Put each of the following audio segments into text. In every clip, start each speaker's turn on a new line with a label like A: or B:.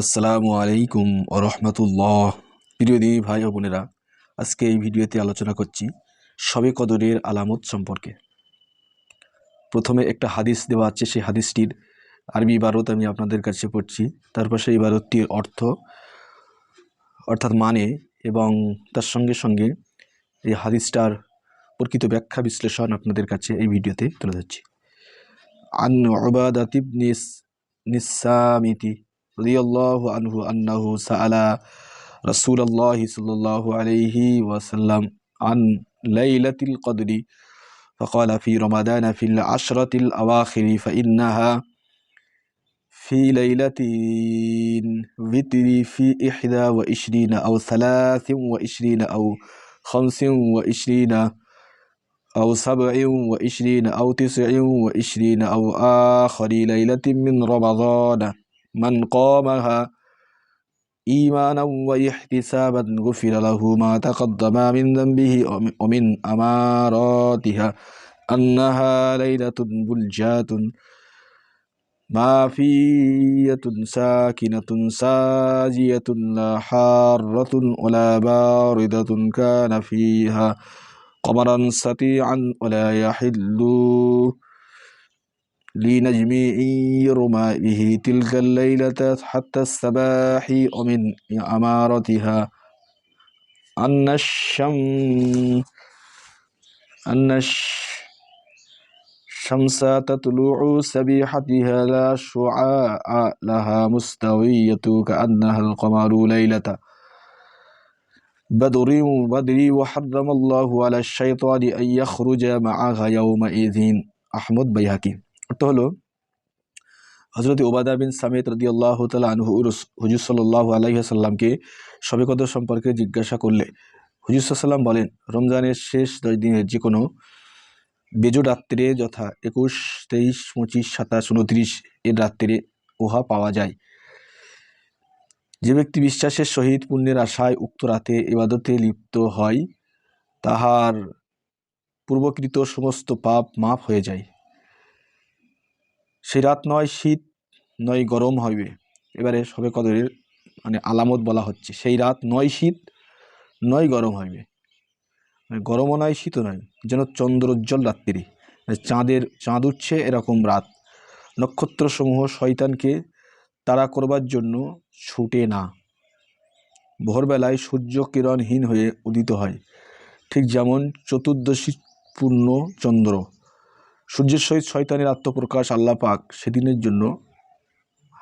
A: আসসালামু আলাইকুম রহমতুল্লাহ। প্রিয় দিনী ভাই ও বোনেরা, আজকে এই ভিডিওতে আলোচনা করছি সবে কদরের আলামত সম্পর্কে। প্রথমে একটা হাদিস দেওয়া আছে, সেই হাদিসটির আরবি ইবারত আমি আপনাদের কাছে পড়ছি। তারপর সেই ইবারতটির অর্থ, অর্থাৎ মানে এবং তার সঙ্গে সঙ্গে এই হাদিসটার প্রকৃত ব্যাখ্যা বিশ্লেষণ আপনাদের কাছে এই ভিডিওতে তুলে ধরছি। আন ওবাদাতিব নিস, নিসামিতি رضي الله عنه أنه سأل رسول الله صلى الله عليه وسلم عن ليلة القدر فقال في رمضان في العشرة الأواخر فإنها في ليلة وتر في إحدى وعشرين أو ثلاث وعشرين أو خمس وعشرين أو سبع وعشرين أو تسع وعشرين أو آخر ليلة من رمضان من قامها إيمانا واحتسابا غفر له ما تقدم من ذنبه ومن أماراتها أنها ليلة بلجات مافية ساكنة ساجية لا حارة ولا باردة كان فيها قمرا سطيعا ولا يحل لنجم يرمى به تلك الليلة حتى الصباح ومن أمارتها. أن الشم أن الشمس تطلع سبيحتها لا شعاع لها مستوية كأنها القمر ليلة. بدر بدر وحرم الله على الشيطان أن يخرج معها يومئذ. أحمد بيهقي. অর্থ হলো হজরত ওবাদা বিন সামেত রদি আল্লাহ তালা আনহু হুজুর সাল্লাহ আলাইসাল্লামকে সবে কদর সম্পর্কে জিজ্ঞাসা করলে। হুজুর সাল্লাম বলেন, রমজানের শেষ দশ দিনের যে কোনো বেজো রাত্রে যথা একুশ, তেইশ, পঁচিশ, সাতাশ উনত্রিশ এর রাত্রে উহা পাওয়া যায়। যে ব্যক্তি বিশ্বাসের সহিত পুণ্যের আশায় উক্ত রাতে এবাদতে লিপ্ত হয়, তাহার পূর্বকৃত সমস্ত পাপ মাফ হয়ে যায়। সেই রাত নয়, শীত নয়, গরম হইবে। এবারে সবে কদরের মানে আলামত বলা হচ্ছে। সেই রাত নয়, শীত নয়, গরম হইবে। মানে গরমও নয়, শীতও নয়, যেন চন্দ্রোজ্জ্বল রাত্রি। মানে চাঁদের, চাঁদ উঠছে এরকম রাত। নক্ষত্রসমূহ শয়তানকে তাড়া করবার জন্য ছুটে না। ভোরবেলায় সূর্য কিরণহীন হয়ে উদিত হয়। ঠিক যেমন চতুর্দশী পূর্ণ চন্দ্র। সূর্যের সহিত শয়তানের আত্মপ্রকাশ আল্লাহ পাক সেদিনের জন্য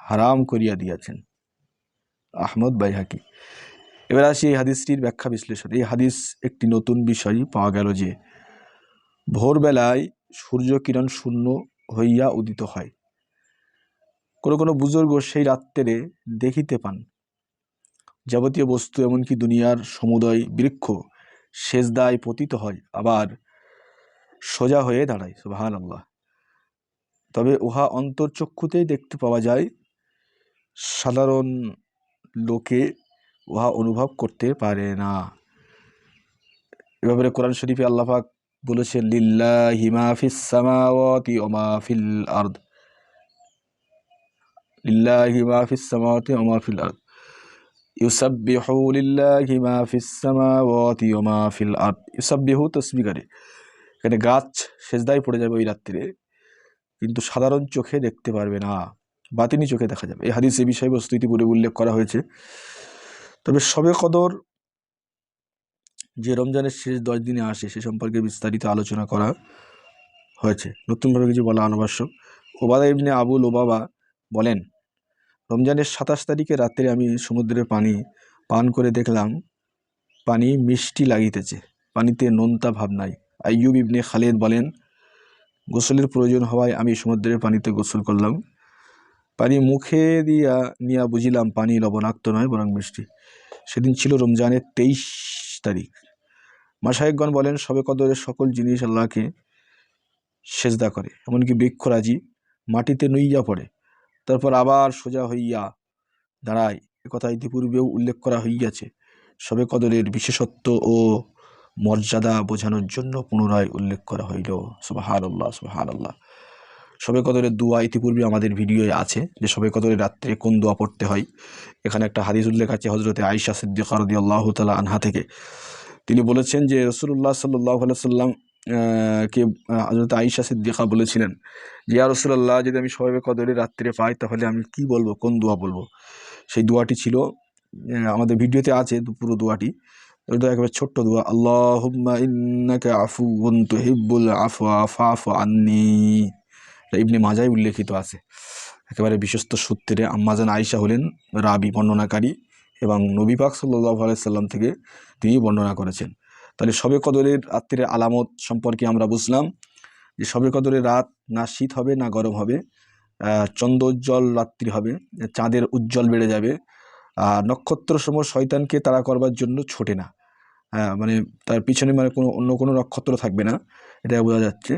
A: হারাম করিয়া দিয়াছেন। আহমদ বাইহাকি। এবার আসি এই হাদিসটির ব্যাখ্যা বিশ্লেষণ। এই হাদিস একটি নতুন বিষয় পাওয়া গেল যে, ভোরবেলায় সূর্য কিরণ শূন্য হইয়া উদিত হয়। কোনো কোনো বুজুর্গ সেই রাত্রে দেখিতে পান। যাবতীয় বস্তু এমনকি দুনিয়ার সমুদয় বৃক্ষ সেজদায় পতিত হয়। আবার সোজা হয়ে দাঁড়ায় সুবাহান আল্লাহ তবে উহা অন্তর্চক্ষুতেই দেখতে পাওয়া যায়, সাধারণ লোকে উহা অনুভব করতে পারে না। এভাবে কোরআন শরীফে আল্লাহাক বলেছেন লিল্লা হিমাফিস সামাওয়াতি ওমাফিল আর্দ। লিল্লা হিমাফিস সামাওয়াতি ওমাফিল আর্দ। ইউসাব্বিহু লিল্লাহি মা ফিস সামাওয়াতি ওয়া মা ফিল আরদ। ইউসাব্বিহু করে এখানে গাছ সেজদায় পড়ে যাবে ওই রাত্রিরে। কিন্তু সাধারণ চোখে দেখতে পারবে না। বাতিনি চোখে দেখা যাবে। এই হাদিসে বিষয়বস্তু ইতিপূর্বে উল্লেখ করা হয়েছে। তবে সবে কদর যে রমজানের শেষ দশ দিনে আসে, সে সম্পর্কে বিস্তারিত আলোচনা করা হয়েছে। নতুনভাবে কিছু বলা অনাবশ্যক। ওবাদা ইবনে আবুল ওবাবা বলেন, রমজানের সাতাশ তারিখে রাত্রে আমি সমুদ্রের পানি পান করে দেখলাম, পানি মিষ্টি লাগিতেছে। পানিতে নোনতা ভাব নাই। আইয়ুব ইবনে খালেদ বলেন, গোসলের প্রয়োজন হওয়ায় আমি সমুদ্রের পানিতে গোসল করলাম। পানি মুখে দিয়া নিয়া বুঝিলাম পানি লবণাক্ত নয়, বরং মিষ্টি। সেদিন ছিল রমজানের তেইশ তারিখ। মাসাহেকগণ বলেন, সবে কদরের সকল জিনিস আল্লাহকে সেজদা করে, এমনকি বৃক্ষরাজি মাটিতে নুইয়া পড়ে। তারপর আবার সোজা হইয়া দাঁড়ায়। একথা ইতিপূর্বেও উল্লেখ করা হইয়াছে। সবে কদরের বিশেষত্ব ও মর্যাদা বোঝানোর জন্য পুনরায় উল্লেখ করা হইল। সুবাহান আল্লাহ আল্লাহ সবে কদরের দোয়া ইতিপূর্বে আমাদের ভিডিওয়ে আছে যে সবে কদরের রাত্রে কোন দোয়া পড়তে হয়। এখানে একটা হাদিস উল্লেখ আছে হজরতে আয়সা সিদ্দিক রদি আল্লাহ তালা আনহা থেকে। তিনি বলেছেন যে রসুল্লাহ সাল্লাহ সাল্লাম কে হজরত আয়সা সিদ্দিকা বলেছিলেন যে, ইয়া রসুল্লাহ যদি আমি সবে কদরের রাত্রে পাই, তাহলে আমি কি বলব? কোন দোয়া বলব? সেই দোয়াটি ছিল আমাদের ভিডিওতে আছে পুরো দোয়াটি। ওটা একেবারে ছোট্ট দোয়া। আল্লাহুম্মা ইন্নাকা আফুউন তুহিব্বুল আফওয়া ফাফু আন্নি। এটা ইবনে মাজায় উল্লেখিত আছে। একেবারে বিশ্বস্ত সূত্রে আম্মাজান আয়েশা হলেন রাবি বর্ণনাকারী এবং নবী পাক সাল্লাল্লাহু আলাইহি সাল্লাম থেকে তিনি বর্ণনা করেছেন। তাহলে সবে কদরের রাত্রির আলামত সম্পর্কে আমরা বুঝলাম যে সবে কদরের রাত না শীত হবে, না গরম হবে। চন্দ্র উজ্জ্বল রাত্রি হবে। চাঁদের উজ্জ্বল বেড়ে যাবে। নক্ষত্র সময় শয়তানকে তাড়া করবার জন্য ছোটে না। হ্যাঁ মানে তার পিছনে মানে কোনো, অন্য কোনো নক্ষত্র থাকবে না এটা বোঝা যাচ্ছে।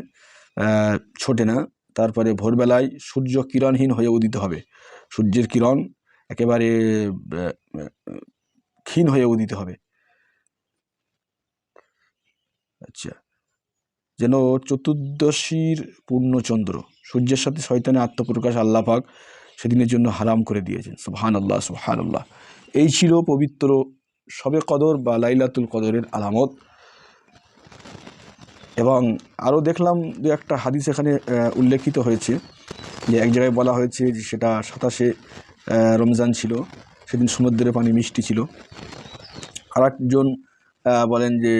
A: ছোটে না, তারপরে ভোরবেলায় সূর্য কিরণহীন হয়ে উদিত হবে। সূর্যের কিরণ একেবারে ক্ষীণ হয়ে উদিত হবে। আচ্ছা যেন চতুর্দশীর পূর্ণচন্দ্র, সূর্যের সাথে শয়তানের আত্মপ্রকাশ আল্লাহ পাক সেদিনের জন্য হারাম করে দিয়েছেন। সুবহান আল্লাহ সুবহান আল্লাহ এই ছিল পবিত্র সবে কদর বা লাইলাতুল কদরের আলামত। এবং আরও দেখলাম দু একটা হাদিস এখানে উল্লেখিত হয়েছে। যে এক জায়গায় বলা হয়েছে যে সেটা সাতাশে রমজান ছিল। সেদিন সমুদ্রের পানি মিষ্টি ছিল। আর একজন বলেন যে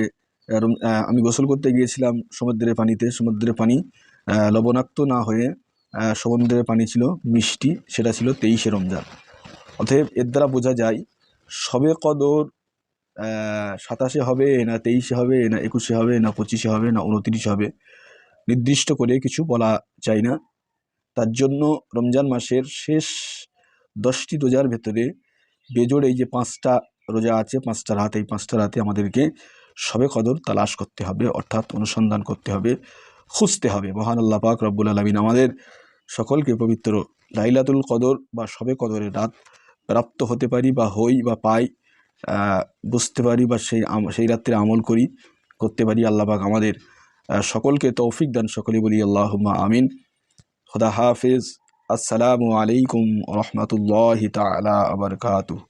A: আমি গোসল করতে গিয়েছিলাম সমুদ্রের পানিতে। সমুদ্রের পানি লবণাক্ত না হয়ে সমুদ্রের পানি ছিল মিষ্টি, সেটা ছিল তেইশে রমজান। অতএব এর দ্বারা বোঝা যায়, সবে কদর সাতাশে হবে না তেইশে হবে, না একুশে হবে, না পঁচিশে হবে, না উনতিরিশে হবে, নির্দিষ্ট করে কিছু বলা যায় না। তার জন্য রমজান মাসের শেষ দশটি রোজার ভেতরে বেজোড় এই যে পাঁচটা রোজা আছে, পাঁচটা রাত, এই পাঁচটা রাতে আমাদেরকে সবে কদর তালাশ করতে হবে, অর্থাৎ অনুসন্ধান করতে হবে। খুঁজতে হবে। মহান আল্লাহ পাক রব্বুল আলমিন আমাদের সকলকে পবিত্র লাইলাতুল কদর বা সবে কদরের রাত প্রাপ্ত হতে পারি বা হই বা পাই বুঝতে পারি বা সেই সেই রাত্রে আমল করি, করতে পারি। আল্লাহ পাক আমাদের সকলকে তৌফিক দান সকলে বলি আল্লাহ আমিন। খুদা হাফিজ। আসসালামু আলাইকুম রহমতুল্লাহ তালা আবরকাতুহ